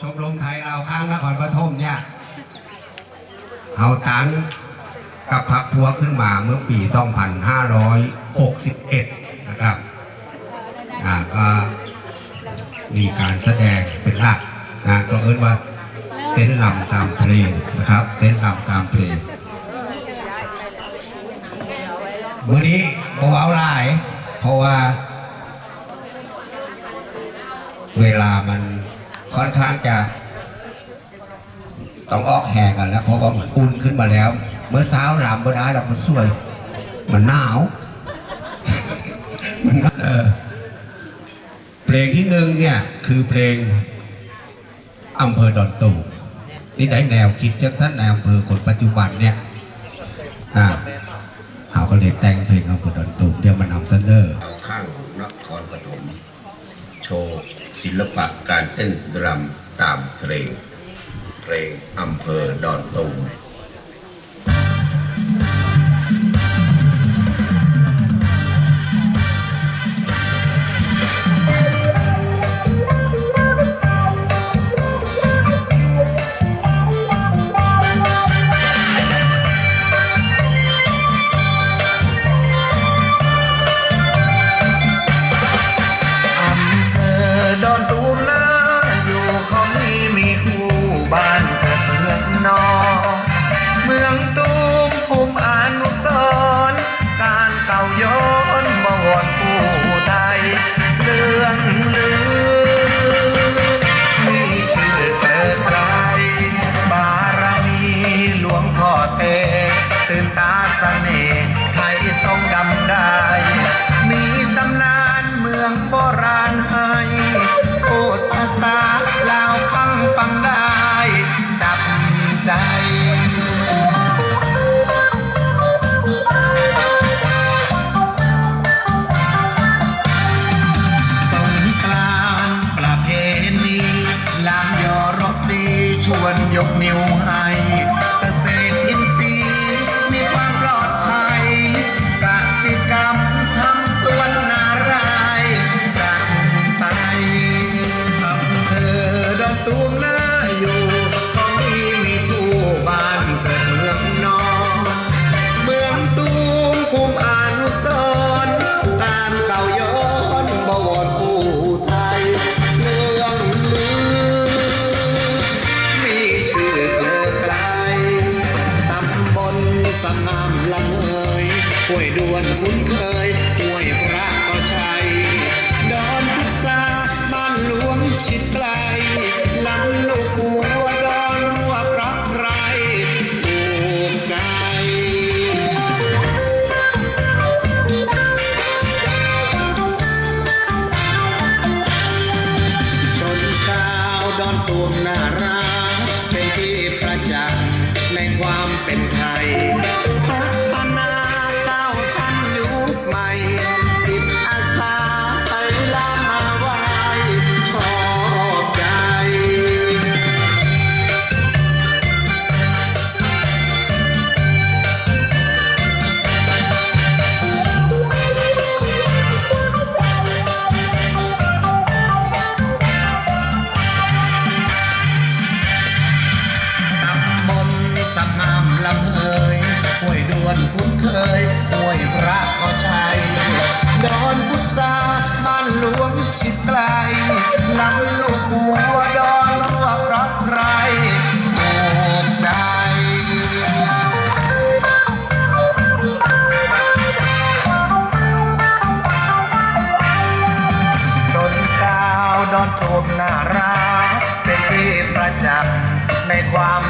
ชมรมไทยเราข้างนครปฐมเนี่ยเอาตังกับพักพัวขึ้นมาเมื่อปี 2561 นะครับอ่าก็มีการแสดงเป็นหลักนะก็เอิ้นว่าเต้นลำตามเพลงนะครับ เต้นลำตามเพลงวันนี้เบาๆหลาย เพราะว่า เวลามัน ค่อนข้างจะต้องออกแห่กันแล้วเพราะว่ามันอุ่นขึ้นมาแล้ว เมื่อเช้าลำบ่ได้เรามันสวย มันหนาวมันเออเพลงที่หนึ่งเนี่ยคือเพลงอำเภอดอนตูมนี่ได้แนวคิดจากท่านนายอำเภอคนปัจจุบันเนี่ยอ่าเขาก็เลยแต่งเพลงอำเภอดอนตูมเดี๋ยวมานำเสนอข้างนครปฐมโชว์ศิลปะ เต้นรำตามเพลงเพลงอำเภอดอนตูม คุ้นเคยห้วยพระก็ใช่ดอนพุทราบ้านหลวงชิดไกลลำลูกบัวดอนรัวพระไพรภูมิใจ ชนชาวดอนตูมน่ารักเป็นที่ประจักษ์ในความเป็นไทย ห้วยดวนคุ้นเคยห้วยพระก็ใช่ดอนพุทราบ้านหลวงชิดไกลลำลูกบัวดอนรัวพระไรภูมิใจชนชาวดอนตูมน่ารักเป็นที่ประจักษ์ในความ